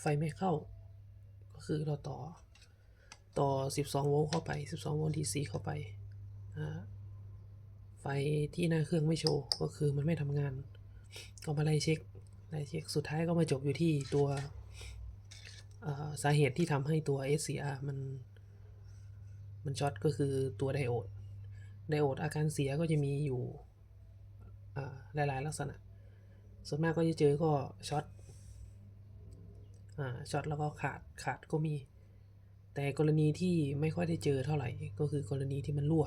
ไฟไม่เข้า ก็คือเราต่อต่อ 12 โวลต์เข้าไป 12 โวลต์ DC เข้าไป ไฟที่หน้าเครื่องไม่โชว์ ก็คือมันไม่ทำงาน ก็มาไล่เช็คไล่เช็ค สุดท้ายก็มาจบอยู่ที่ตัวสาเหตุที่ทำให้ตัว SCR มัน มันช็อตก็คือตัวไดโอด ไดโอดอาการเสียก็จะมีอยู่อ่าหลาย ๆ ลักษณะ ส่วนมากก็จะเจอก็ช็อตอ่าช็อตแล้วก็ขาดขาดก็มี แต่กรณีที่ไม่ค่อยได้เจอเท่าไหร่ก็คือกรณีที่มันรั่ว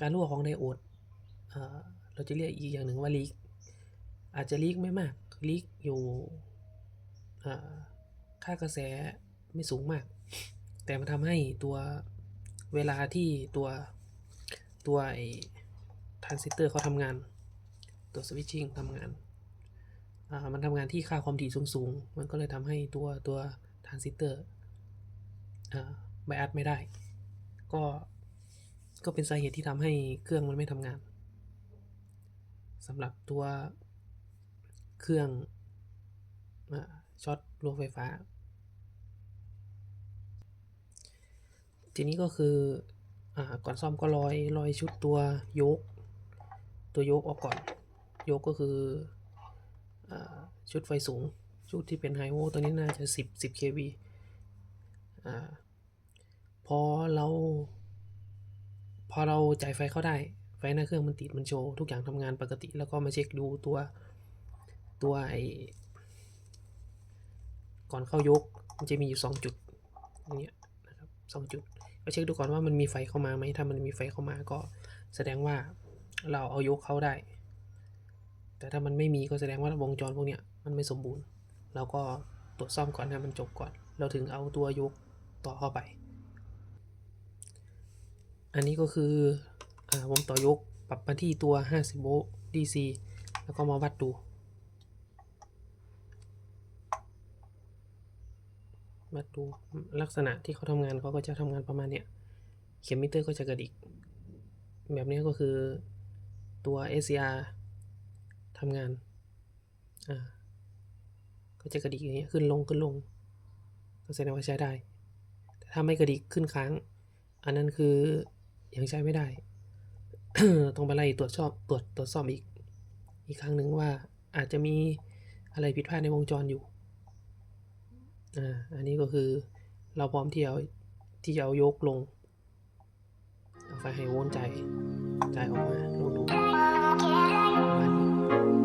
การรั่วของไดโอดอ่าเราจะเรียกอีกอย่างหนึ่งว่าลีกอาจจะลีกไม่มากลีกอยู่อ่าค่ากระแสไม่สูงมาก แต่มันทำให้ตัวเวลาที่ตัวตัวไอ้ทรานซิสเตอร์เขาทำงาน ตัวสวิตชิ่งทำงาน มันทำงานที่ค่าความถี่สูงๆ มันก็เลยทำให้ตัวตัวทรานซิสเตอร์ไบอัดไม่ได้ ก็ก็เป็นสาเหตุที่ทำให้เครื่องมันไม่ทำงานสำหรับตัวเครื่องอช็อตโลไฟฟ้า ทีนี้ก็คืออก่อนซ่อมก็ลอยลอยชุดตัวโยก ตัวโยกออกก่อน ยกก็คืออชุดไฟสูง ชุดที่เป็นไฮโวตัวนี้น่าจะ 10 10 kV อพอเรา พอเราจ่ายไฟเข้าได้ ไฟหน้าเครื่องมันติดมันโชว์ ทุกอย่างทำงานปกติ แล้วก็มาเช็คดูตัวตัวไอก่อนเข้ายกมันจะมีอยู่ 2 จุดอย่างเงี้ยนะครับสองจุดก็เช็คดูก่อนว่ามันมีไฟเข้ามาไหมถ้ามันมีไฟเข้ามาก็แสดงว่าเราเอายกเข้าได้ แต่ถ้ามันไม่มีก็แสดงว่าวงจรพวกเนี้ยมันไม่สมบูรณ์เราก็ตรวจซ่อมก่อนให้มันจบก่อน เราถึงเอาตัวยกต่อเข้าไป อันนี้ก็คืออวงต่อยกปรับมาที่ตัว 50 โวลต์ DC แล้วก็มาวัดดู วัดดูลักษณะที่เขาทำงานเขาก็จะทำงานประมาณเนี้ย เข็มมิเตอร์ก็จะกระดิก แบบนี้ก็คือตัว SCR ทำงาน อ่า ก็จะกระดิกอย่างเงี้ยขึ้นลงขึ้นลง ก็แสดงว่าใช้ได้ แต่ถ้าไม่กระดิกขึ้นค้าง อันนั้นคือยังใช้ไม่ได้ ต้องไปไล่ตรวจสอบตรวจตรวจสอบอีก อีกครั้งหนึ่งว่าอาจจะมีอะไรผิดพลาดในวงจรอยู่ อ่า อันนี้ก็คือเราพร้อมที่เอาที่จะเอายกลง เอาไฟไฮโวลต์จ่ายจ่ายออกมา thank you